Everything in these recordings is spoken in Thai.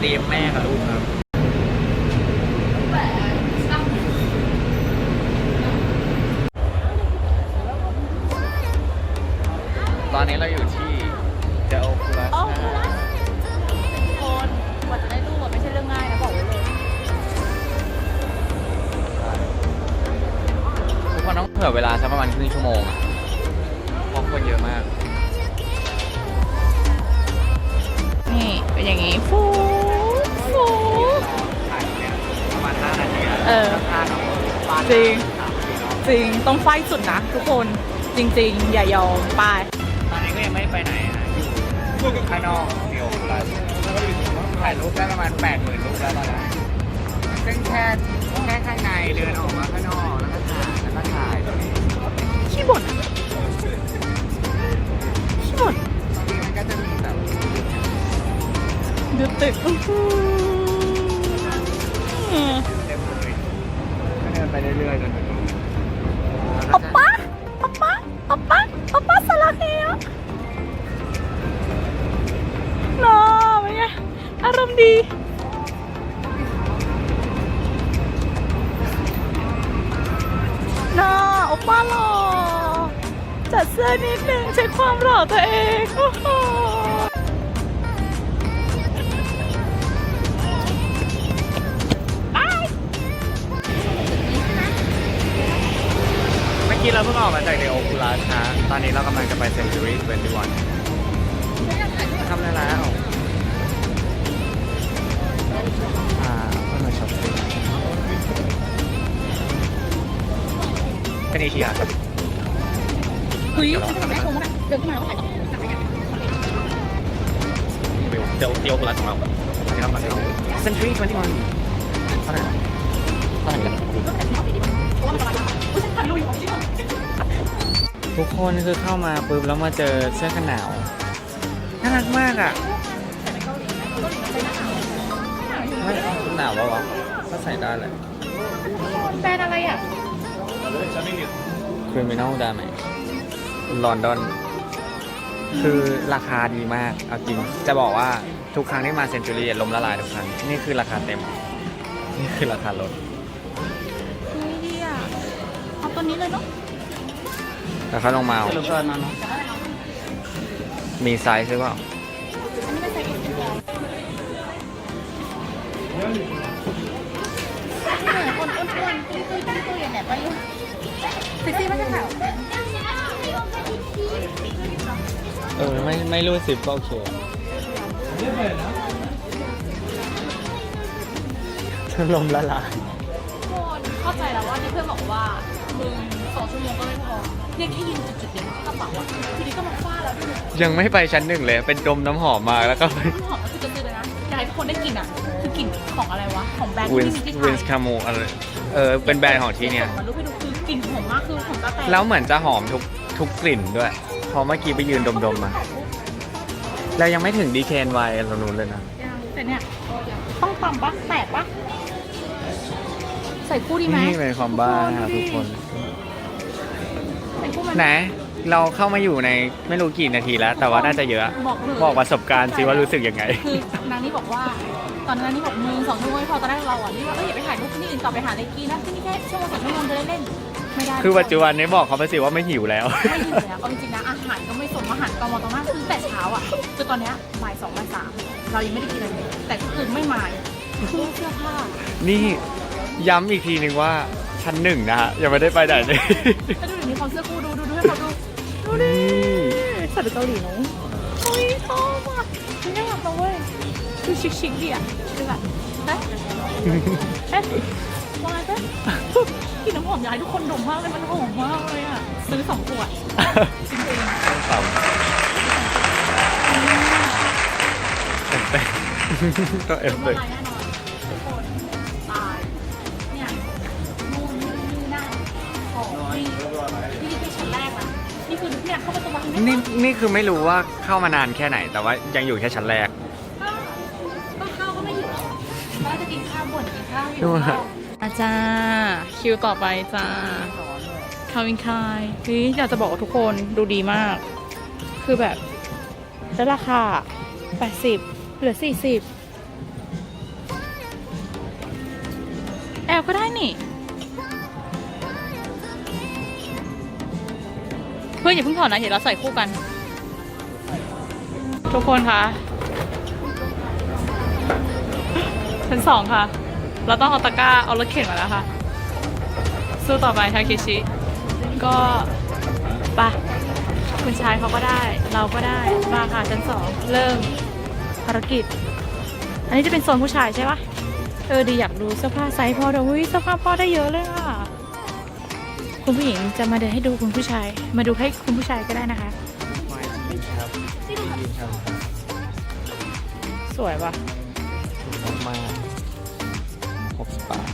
วันนี้มาในทีมแม่กับลูกครับตอนนี้เราอยู่ที่เจโอคูลัสโอ้นะโหฮะคนกว่าจะได้รูปอะไม่ใช่เรื่องง่ายนะบอกไว้เลยทุกคนต้องเผื่อเวลาสักประมาณครึ่งชั่วโมงอะเพราะคนเยอะมาก นี่ เป็นอย่างงี้ฟูฟูถ่ายเนี่ย ประมาณ5นาทีอะเออ ห้านาทีบ้านจริง สามนาทีเนาะจริงต้องไฟสุดนะทุกคนจริง ๆ อย่ายอมไป ตอนนี้ก็ยังไม่ไปไหนอะอยู่ข้างนอกเดียวคูลัสถ่ายรูปได้ประมาณ 8 0,000รูปแล้วตอนนี้ซึ่งแค่แค่ข้างในเดินออกมาข้างนอกแล้วก็ถ่ายแล้วก็ถ่ายตรงนี้ขี้บ่นอะขี้บ่นบางทีมันก็จะมีแบบ ดูตึกอื้อหือ ดี น่าโอปป้าหล่อ จัดเสื้อนิดนึงใช้ความหล่อตัวเองโอ้โหเมื่อกี้เราเพิ่งออกมาจากเดโอคูลัสฮะตอนนี้เรากำลังจะไปเซนจูรี่21ทำได้แล้ว เป็นเอเชียครับเฮ้ยแม่คงมาเดินขึ้นมาแล้วถ่ายต่อเดี๋ยวเดียวคูลัสของเราอันนี้เรามาเซนจูรี่21เท่าไหร่นะเท่าไหร่กันทุกคนคือเข้ามาปุ๊บแล้วมาเจอเสื้อกันหนาวน่ารักมากอะไม่หนาวปะวะก็ใส่ได้แหละแบรนด์อะไรอะ Criminal ได้ไหมลอนดอน คือราคาดีมาก เอาจริง จะบอกว่าทุกครั้งที่มาเซนจูรี่ล้มละลายทุกครั้ง นี่คือราคาเต็ม นี่คือราคาลดเฮ้ยดีอะเอาตัวนี้เลยเนาะแล้วเขาลงมาเอามีไซส์หรือเปล่า เซ็กซี่มากค่ะเออไม่ไม่รู้สิบก็โอเคลมละลายคนเข้าใจแล้วว่าที่เพื่อนบอกว่ามึงสองชั่วโมงก็ไม่พอเนี่ยแค่ยืนจุดๆเดียวกระเป๋าอะทีนี้ก็มาฟาดแล้วดูยังไม่ไปชั้นหนึ่งเลย เป็นดมน้ำหอมมาแล้วก็น้ำหอมก็คือจะซื้อเลยนะอยากให้ทุกคนได้กลิ่นอะคือกลิ่นของอะไรวะของแบรนด์วิที่นไม่มีที่ไทวินยส์คามูอะไรเออเป็นแบรนด์ของที่เนี่ยมันรู้ให้ดูคือ กลิ่นหอมมากคือของตาแตแล้วเหมือนจะหอมทุกทุกกลิ่นด้วยพอเมื่อกี้ไปยืนดมๆมาแล้วยังไม่ถึงดีเคนไวเรานู้นเลยนะแต่เนี่ยต้องตำปะแตกปะใส่คู่ดีไหมนี่เป็นความบ้านะครับทุกคน ใส่คู่มันไหน เราเข้ามาอยู่ในไม่รู้กี่นาทีแล้ว แต่ว่าน่าจะเยอะ บอกเลยบอกประสบการณ์สิว่ารู้สึกยังไง คือนางนี่บอกว่า ตอนนั้นนี่บอกมือสองชั่วโมงไม่พอตอนแรกเราอะนี่ว่าเอออย่าไปถ่ายรูปที่นี่อื่นต่อไปหาอะไรกินนะที่นี่แค่ชั่วโมงสองชั่วโมงจะได้เล่น ไม่ได้คือปัจจุบันนี้บอกเขาไปสิว่าไม่หิวแล้ว ไม่หิวแล้วเอาจริงๆนะอาหารก็ไม่สมอาหารกองมอตรงนั้นคือแต่เช้าอะจนตอนเนี้ยบ่ายสองบ่ายสามเรายังไม่ได้กินอะไรเลยแต่ก็คือไม่มาเครื่องเสื้อผ้านี่ย้ำอีกทีหนึ่งว่าชั้นหนึ่งนะฮะยังไม่ได้ไปไหนเลยแล้วดูดิมีความเสื้อคู่ดูดูดูให้เขาดูดูดิใส่เป็นเกาหลีเนาะเฮ้ยชอบอะมันน่ารักนะเว้ยคือชิคๆดีอะคือแบบเอ๊ะเอ๊ะ ว่าไงเต้กลินน้ำหอมอยากให้ทุกคนดมมากเลยมันหอมมากเลยอะ ซื้อสองขวดจริงๆก็เอฟเฟกต์แน่นอนทุกคนตายเนี่ยนู่นนี่นี่นั่นของที่ที่นี่นี่คือไม่รู้ว่าเข้ามานานแค่ไหน แต่ว่ายังอยู่แค่ชั้นแรก ก็ข้าวก็ไม่อยู่ก็จะกินข้าวบ่นกินข้าวอดูยู่ฮะ อาจารย์คิวต่อไปจ้าคาวินคายเฮ้ยอยากจะบอกว่าทุกคนดูดีมาก คือแบบแล้วราคา 80 เหลือ 40 แอบก็ได้นี่ เพื่อนอย่าเพิ่งถอดนะ เดี๋ยวเราใส่คู่กัน ทุกคนคะชั้นสองค่ะ เราต้องเอาตะกร้าเอารถเข็นมาแล้วค่ะ สู้ต่อไปทาเคชิ ก็ไปะคุณชายเขาก็ได้ เราก็ได้ มาค่ะชั้นสองเริ่มภารกิจ อันนี้จะเป็นโซนผู้ชายใช่ปะเออดีอยากดูเสื้อผ้าไซส์พ่อด้วยอุ้ยเสื้อผ้าพ่อได้เยอะเลยอะ คุณผู้หญิงจะมาเดินให้ดูคุณผู้ชาย มาดูให้คุณผู้ชายก็ได้นะคะ สวยปะมาก หกสิบาท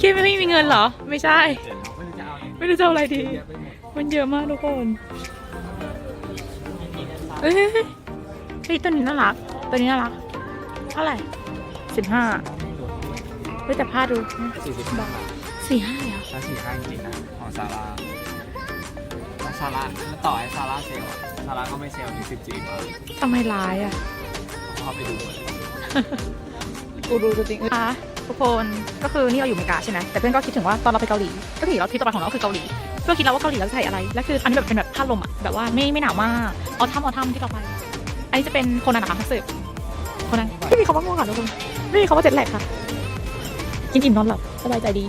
คิดไม่มีเงินเหรอ ไม่ใช่ ไม่รู้จะเอาอะไรดี มันเยอะมากทุกคนเอ้ยเฮ้ยตัวนี้น่ารัก ตัวนี้น่ารัก เท่าไหร่สิบห้าเฮ้ยแต่ผ้าดูสี่สิบบาทสี่ห้าเหรอแล้สี่ห้าจริงๆนะของซาร่าาร่าต่อให้ซาร่าเซลล์อะซาร่าก็ไม่เซลล์ที่สิบจีบอะทำไมร้ายอะเข้าไปดูหมดเลยกูดูจริงๆค่ะทุกคนก็คือนี่เราอยู่อเมริกาใช่ไหมแต่เพื่อนก็คิดถึงว่าตอนเราไปเกาหลีก็คือเราที่ต่อไปของเราก็คือเกาหลีเพื่อนคิดแล้วว่าเกาหลีเราจะใส่อะไรและคืออันนี้แบบเป็นแบบผ้าลมอะแบบว่าไม่ไม่หนาวมากเอาถ้ำเอาถ้ำที่เราไปอันนี้จะเป็นโคนันนะคะคัสเซฟโคนันไม่มีคำว่าง่วงค่ะทุกคนไม่มีคำว่าเจ็ดแหลกค่ะกินอิ่มนอนหลับสบายใจดี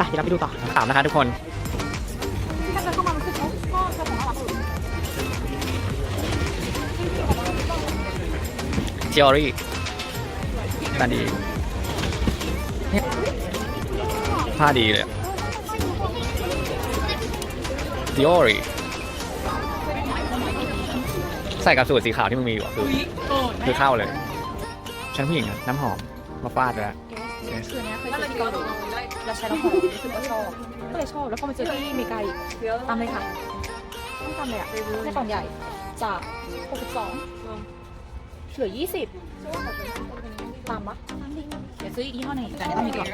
ไปเดี๋ยวเราไปดูต่อถามนะคะทุกคนถ้าเกิดเข้ามามันคือเขาก็จะของเราเจอรี่ตาดีเนี่ยผ้าดีเลยเจอรี่ใส่กับสูทสีขาวที่มึงมีอยู่อะคือคือเข้าเลย ฉันผู้หญิงอะน้ำหอมมาฟาดเลยอะคือเนี้ยเคยเจอที่เกาหลี แล้วใช้แล้วหอมรู้สึกว่าชอบก็เลยชอบแล้วพอมาเจอที่อเมริกาอีกตามเลยค่ะต้องตามเลยอะในกล่องใหญ่จาก62เหลือ 20 ตามปะตามดิเดี๋ยวซื้ออีกยี่ห้อหนึ่งแต่อันนี้ต้องมีก่อน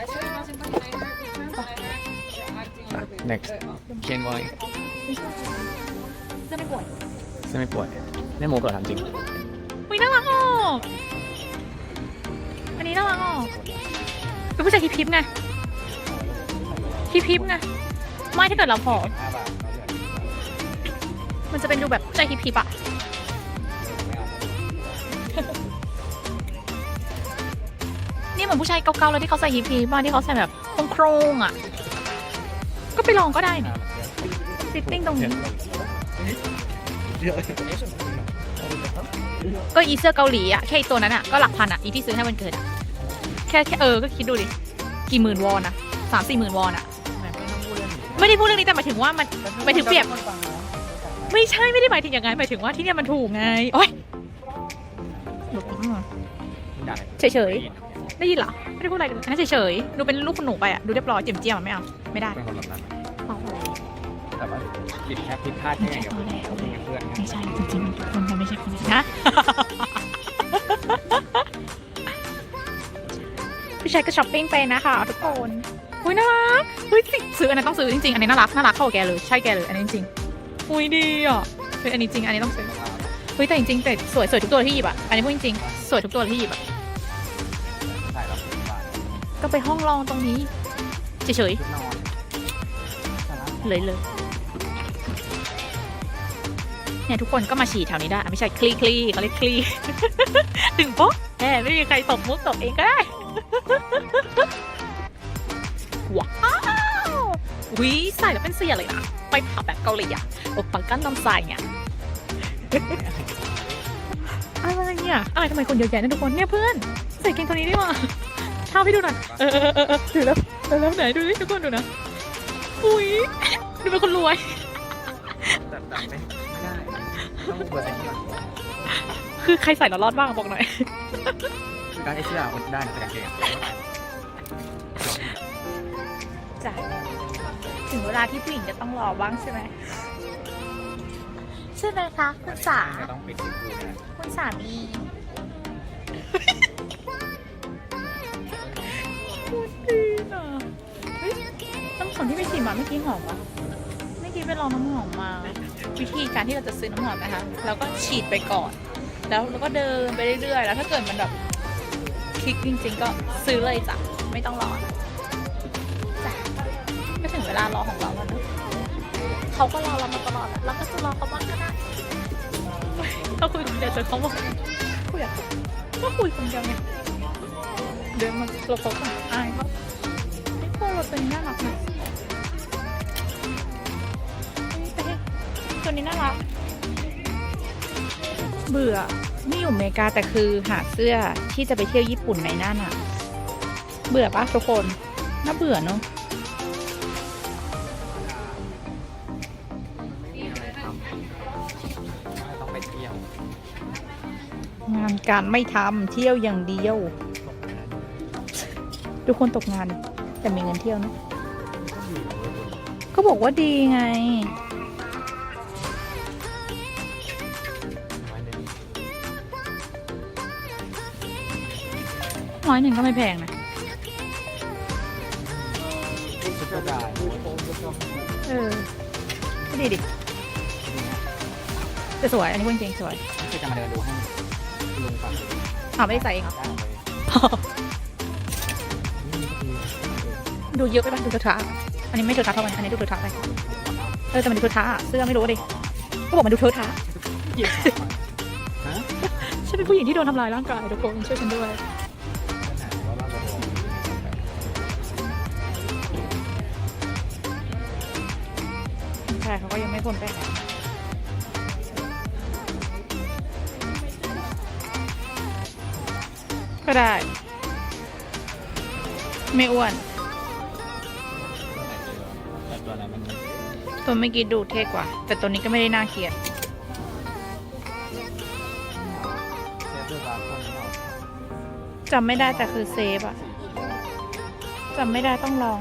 next เคียนไว้จะไม่ป่วยจะไม่ป่วยไม่โมกเหรอทำจริงอุ้ยน่ารักออกอันนี้น่ารักออกเป็นผู้ชายฮิปฮิปไง ฮิปฮิปไงไม่ถ้าเกิดเราผอมมันจะเป็นดูแบบผู้ชายฮิปฮิปอะนี่เหมือนผู้ชายเก่าๆแล้วที่เขาใส่ฮิปฮิปบ้างที่เขาใส่แบบโครงๆอะก็ไปลองก็ได้นี่ฟิตติ้งตรงนี้ก็อีเสื้อเกาหลีอะแค่อีตัวนั้นอะก็หลักพันอะอีที่ซื้อให้วันเกิดอะแค่แค่เออก็คิดดูดิกี่หมื่นวอนอะสามสี่หมื่นวอนอะ ไม่ได้พูดเรื่องนี้แต่หมายถึงว่ามัน หมายถึงเปรียบ ไม่ใช่ไม่ได้หมายถึงอย่างนั้นหมายถึงว่าที่เนี่ยมันถูกไงโอ๊ยเฉยเฉยๆได้ยินเหรอไม่ได้พูดอะไรเลยอันนั้นเฉยๆดูเป็นลูกคุณหนูไปอะดูเรียบร้อยเจียมเจียมๆอะไม่เอาไม่ได้เป็นคนแบบนั้นเอาเลยแต่ว่าผิดแค่ผิดพลาดแค่อย่างเดียวเอาแล้วเขาเป็นเพื่อนไงไม่ใช่จริงๆคนจะไม่ใช่คนนี้นะ พี่ชายก็ช้อปปิ้งไปนะคะทุกคนอุ้ยน่ารักเฮ้ยสิ ซื้ออันนั้นต้องซื้อจริงๆ อันนี้น่ารักน่ารักเข้ากับแกเลยใช่แกเลยอันนี้จริงๆอุ้ยดีอะเฮ้ยอันนี้จริง อันนี้ต้องซื้อเฮ้ยแต่จริงๆแต่สวยสวยทุกตัวที่หยิบอะอันนี้พูดจริงๆสวยทุกตัวที่หยิบอะใส่แล้วผิดพลาดก็ไปห้องรองตรงนี้เฉยชุดนอนๆเลยเลยเนี่ยทุกคนก็มาฉี่แถวนี้ได้อะไม่ใช่คลีคลีเขาเรียกคลี ถึงปุ๊บแหมไม่มีใครตบมุกตบเองก็ได้ วิใส่แล้วเป็นเสียเลยนะ ไปผับแบบเกาหลีอะโอปังกั้นน้ำใส่เนี่ยอะไรเนี่ยอะไรทำไมคนเยอะแยะเนี่ยทุกคนเนี่ยเพื่อนใส่เกงตัวนี้ดีกว่าเท้าให้ดูหน่อยเออเออเออเออดูแล้วดูแล้วไหนดูดิทุกคนดูนะอุ้ยดูเป็นคนรวยแต่แต่ไม่ไม่ได้ต้องเบอร์เซ็นต์ก่อนคือใครใส่แล้วรอดบ้างบอกหน่อยคือการไอ้เสื้อคนได้แต่กางเกงจ้ะ ถึงเวลาที่ผู้หญิงจะต้องรอบ้างใช่ไหมใช่ไหมคะคุณสาจะต้องปิดสิบคูนะคุณสามีพูดดีนะเฮ้ยน้ำหอมที่ไปฉีดมาเมื่อกี้หอมวะเมื่อกี้ไปลองน้ำหอมมา วิธีการที่เราจะซื้อน้ำหอมนะคะเราก็ฉีดไปก่อน แล้วเราก็เดินไปเรื่อยๆ แล้วถ้าเกิดมันแบบคลิกจริง ๆ ก็ซื้อเลยจ้ะไม่ต้องรอนะจ้ะ ไม่ถึงเวลารอของเราแล้วนะเขาก็รอเรามาตลอดอะเราก็จะรอเขาบ้างก็ได้ถ้าคุยคนเดียวจนเขาบอกคุยอะก็คุยคนเดียวไงเดินมาเราเขาก็อายเขาไม่พวกเราตัวนี้น่ารักนะเฮ้ยตัวนี้น่ารักเบื่อไม่อยู่อเมริกาแต่คือหาเสื้อที่จะไปเที่ยวญี่ปุ่นในหน้าหนาวเบื่อปะทุกคนน่าเบื่อเนอะ การไม่ทำเที่ยวอย่างเดียว ทุกคนตกงาน แต่มีเงินเที่ยวนะ ก็บอกว่าดีไง ร้อยหนึ่งก็ไม่แพงนะชุดก็ได้เออก็ดีดิแต่สวย อันนี้พูดจริงๆสวย จะมาเดินดูให้ อ่าไม่ได้ใส่เองเหรอได้เลยดูเยอะไปป่ะดูเทอะทะอันนี้ไม่เทอะทะเท่าไหร่อันนี้ดูเทอะทะไปเออแต่มันดูเทอะทะอะเสื้อไม่รู้ดิก็บอกมันดูเทอะทะฮะฉันเป็นผู้หญิงที่โดนทำลายร่างกายทุกคนช่วยฉันด้วยใช่เขาก็ยังไม่พ้นไป ก็ได้ ไม่อ้วน ตัวนั้นมันตัวเมื่อกี้ดูเท่กว่า แต่ตัวนี้ก็ไม่ได้น่าเกลียด เซฟด้วยรับคนเราจำไม่ได้แต่คือเซฟอะจำไม่ได้ต้องลอง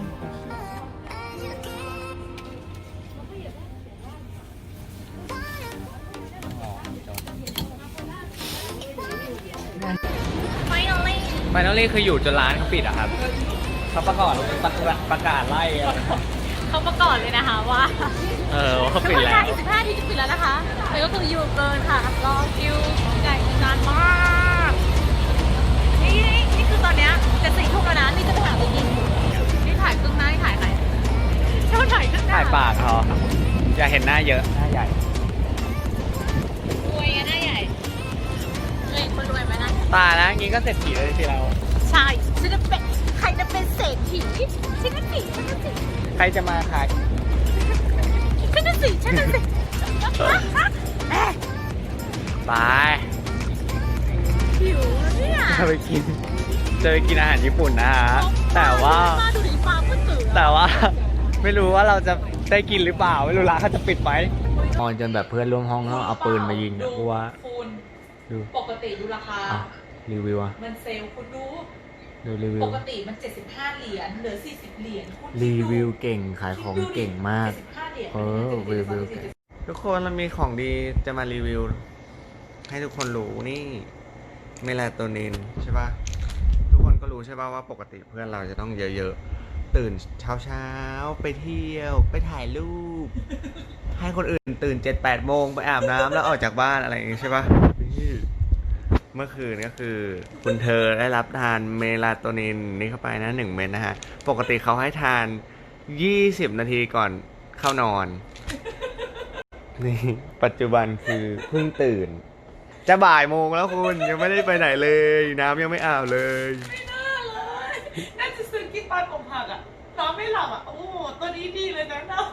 นั่นเลยคืออยู่จนร้านเขาปิดอะครับเขาประกาศประกาศประกาศไล่อะเขาประกาศเลยนะคะว่าเออว่าเขาปิดแล้วอีกสิบห้าทีจะปิดแล้วนะคะแต่ก็คืออยู่เกินค่ะ รอคิวใหญ่นานมากนี่นี่นี่คือตอนเนี้ยจะสี่ทุ่มแล้วนะนี่จะไปหาไปกินนี่ถ่ายครึ่งหน้านี่ถ่ายใครชอบถ่ายครึ่งหน้าถ่ายปากเขาอย่าเห็นหน้าเยอะ หน้าใหญ่ รวยกันหน้าใหญ่เคยคนรวยไหมนะ ตานะงี้ก็เสร็จผีเลยทีเรา ใช่ฉันจะเป็นใครจะเป็นเศรษฐีฉันก็สิฉันก็สิใครจะมาขายฉันก็สิฉันก็สิเอ๊ะไปหิวแล้วเนี่ยจะไปกิน จะไปกินอาหารญี่ปุ่นนะฮะ แต่ว่ามาดูดิฟ้ามืดตื่นแต่ว่า ไม่รู้ว่าเราจะได้กินหรือเปล่า ไม่รู้ร้านเขาจะปิดไหมนอนจนแบบเพื่อนร่วมห้องเขาเอาปืนมายิงอะกูว่าคุณดู ปกติดูราคาอะรีวิวอะมันเซลล์คุณดู ดูรีวิปวกติมัน 75 เหรียญเหลือ 40 เหรียญคุณรีวิวเก่งขายของเก่งมาก 75เหรียญเออรีวิวเก่ง ทุกคนเรามีของดีจะมารีวิว ให้ทุกคนรู้นี่เมลาโทนินใช่ปะทุกคนก็รู้ใช่ปะว่าปกติเพื่อนเราจะต้องเยอะๆ ตื่นเช้าๆไปเที่ยว ไปถ่ายรูป ให้คนอื่นตื่นเจ็ดแปดโมงไปอาบน้ำแล้วออกจากบ้านอะไรอย่างงี้ใช่ปะนี่ เมื่อคืนก็คือ คุณเธอได้รับทานเมลาโทนินนี่เข้าไปนะหนึ่งเม็ดนะฮะ ปกติเขาให้ทาน 20 นาทีก่อนเข้านอน นี่ปัจจุบันคือเพิ่งตื่น จะบ่ายโมงแล้วคุณยังไม่ได้ไปไหนเลย น้ำยังไม่อาบเลย ไม่น่าเลยน่าจะซื้อกินตอนอกหักอะนอนไม่หลับอะ โอ้โหตัวนี้ดีเลยนะน้อง